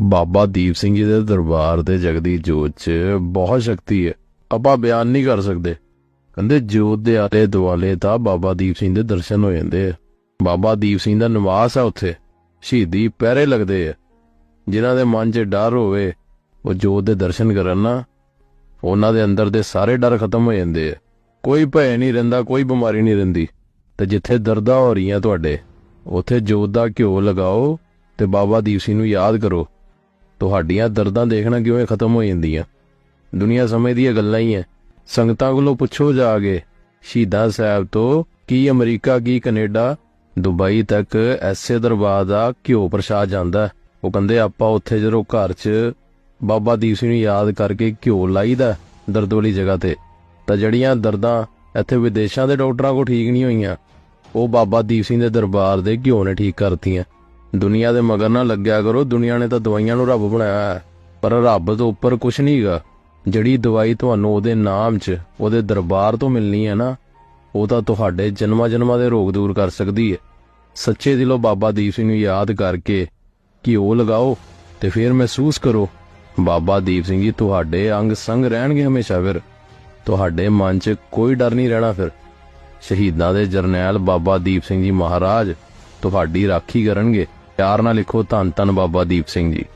ਬਾਬਾ ਦੀਪ ਸਿੰਘ ਜੀ ਦੇ ਦਰਬਾਰ ਤੇ ਜਗਦੀ ਜੋਤ 'ਚ ਬਹੁਤ ਸ਼ਕਤੀ ਹੈ। ਆਪਾਂ ਬਿਆਨ ਨਹੀਂ ਕਰ ਸਕਦੇ। ਕਹਿੰਦੇ ਜੋਤ ਦੇ ਆਲੇ ਦੁਆਲੇ ਤਾਂ ਬਾਬਾ ਦੀਪ ਸਿੰਘ ਦੇ ਦਰਸ਼ਨ ਹੋ ਜਾਂਦੇ ਆ। ਬਾਬਾ ਦੀਪ ਸਿੰਘ ਦਾ ਨਿਵਾਸ ਆ ਉੱਥੇ। ਸ਼ਹੀਦੀ ਪਹਿਰੇ ਲੱਗਦੇ ਆ। ਜਿਨ੍ਹਾਂ ਦੇ ਮਨ 'ਚ ਡਰ ਹੋਵੇ, ਉਹ ਜੋਤ ਦੇ ਦਰਸ਼ਨ ਕਰਨ ਨਾ। ਉਹਨਾਂ ਦੇ ਅੰਦਰ ਦੇ ਸਾਰੇ ਡਰ ਖਤਮ ਹੋ ਜਾਂਦੇ ਆ। ਕੋਈ ਭੈ ਨਹੀਂ ਰਹਿੰਦਾ, ਕੋਈ ਬਿਮਾਰੀ ਨਹੀਂ ਰਹਿੰਦੀ। ਤੇ ਜਿੱਥੇ ਦਰਦਾਂ ਹੋ ਰਹੀਆਂ ਤੁਹਾਡੇ, ਉੱਥੇ ਜੋਤ ਦਾ ਘਿਓ ਲਗਾਓ ਤੇ ਬਾਬਾ ਦੀਪ ਸਿੰਘ ਨੂੰ ਯਾਦ ਕਰੋ। ਤੁਹਾਡੀਆਂ ਦਰਦਾਂ ਦੇਖਣਾ ਕਿਵੇਂ ਖਤਮ ਹੋ ਜਾਂਦੀਆਂ? ਦੁਨੀਆ ਸਮੇਂ ਦੀਆਂ ਗੱਲਾਂ ਹੀ ਐ। ਸੰਗਤਾਂ ਕੋਲੋਂ ਪੁੱਛੋ ਜਾ ਕੇ, ਸ਼ਹੀਦਾਂ ਸਾਹਿਬ ਤੋਂ ਕੀ ਅਮਰੀਕਾ, ਕੀ ਕੈਨੇਡਾ, ਦੁਬਈ ਤੱਕ ਐਸੇ ਦਰਬਾਰ ਦਾ ਘਿਓ ਪ੍ਰਸ਼ਾਦ ਜਾਂਦਾ? ਉਹ ਕਹਿੰਦੇ, ਆਪਾਂ ਉੱਥੇ ਜਦੋਂ ਘਰ 'ਚ ਬਾਬਾ ਦੀਪ ਸਿੰਘ ਨੂੰ ਯਾਦ ਕਰਕੇ ਘਿਓ ਲਾਈਦਾ ਦਰਦ ਵਾਲੀ ਜਗ੍ਹਾ ਤੇ, ਤਾਂ ਜਿਹੜੀਆਂ ਦਰਦਾਂ ਇੱਥੇ ਵਿਦੇਸ਼ਾਂ ਦੇ ਡਾਕਟਰਾਂ ਕੋ ਠੀਕ ਨਹੀਂ ਹੋਈਆਂ, ਉਹ ਬਾਬਾ ਦੀਪ ਸਿੰਘ ਦੇ ਦਰਬਾਰ ਦੇ ਘਿਓ ਨੇ ਠੀਕ ਕਰਤੀਆਂ। ਦੁਨੀਆ ਦੇ ਮਗਰ ਨਾ ਲੱਗਿਆ ਕਰੋ। ਦੁਨੀਆ ਨੇ ਤਾਂ ਦਵਾਈਆਂ ਨੂੰ ਰੱਬ ਬਣਾਇਆ ਹੈ। ਪਰ ਰੱਬ ਤੋਂ ਉੱਪਰ ਕੁਝ ਨਹੀਂਗਾ ਜਿਹੜੀ ਦਵਾਈ ਤੁਹਾਨੂੰ ਉਹਦੇ ਨਾਮ 'ਚ, ਉਹਦੇ ਦਰਬਾਰ ਤੋਂ ਮਿਲਣੀ ਹੈ ਨਾ, ਉਹ ਤਾਂ ਤੁਹਾਡੇ ਜਨਮਾਂ ਜਨਮਾਂ ਦੇ ਰੋਗ ਦੂਰ ਕਰ ਸਕਦੀ ਹੈ। ਸੱਚੇ ਦਿਲੋਂ ਬਾਬਾ ਦੀਪ ਸਿੰਘ ਨੂੰ ਯਾਦ ਕਰਕੇ ਕਿ ਉਹ ਲਗਾਓ ਤੇ ਫਿਰ ਮਹਿਸੂਸ ਕਰੋ, ਬਾਬਾ ਦੀਪ ਸਿੰਘ ਜੀ ਤੁਹਾਡੇ ਅੰਗ ਸੰਗ ਰਹਿਣਗੇ ਹਮੇਸ਼ਾ ਫਿਰ। ਤੁਹਾਡੇ ਮਨ 'ਚ ਕੋਈ ਡਰ ਨਹੀਂ ਰਹਿਣਾ ਫਿਰ। ਸ਼ਹੀਦਾਂ ਦੇ ਜਰਨੈਲ ਬਾਬਾ ਦੀਪ ਸਿੰਘ ਜੀ ਮਹਾਰਾਜ ਤੁਹਾਡੀ ਰਾਖੀ ਕਰਨਗੇ। ਪਿਆਰ ਨਾਲ ਲਿਖੋ ਧੰਨ ਧੰਨ ਬਾਬਾ ਦੀਪ ਸਿੰਘ ਜੀ।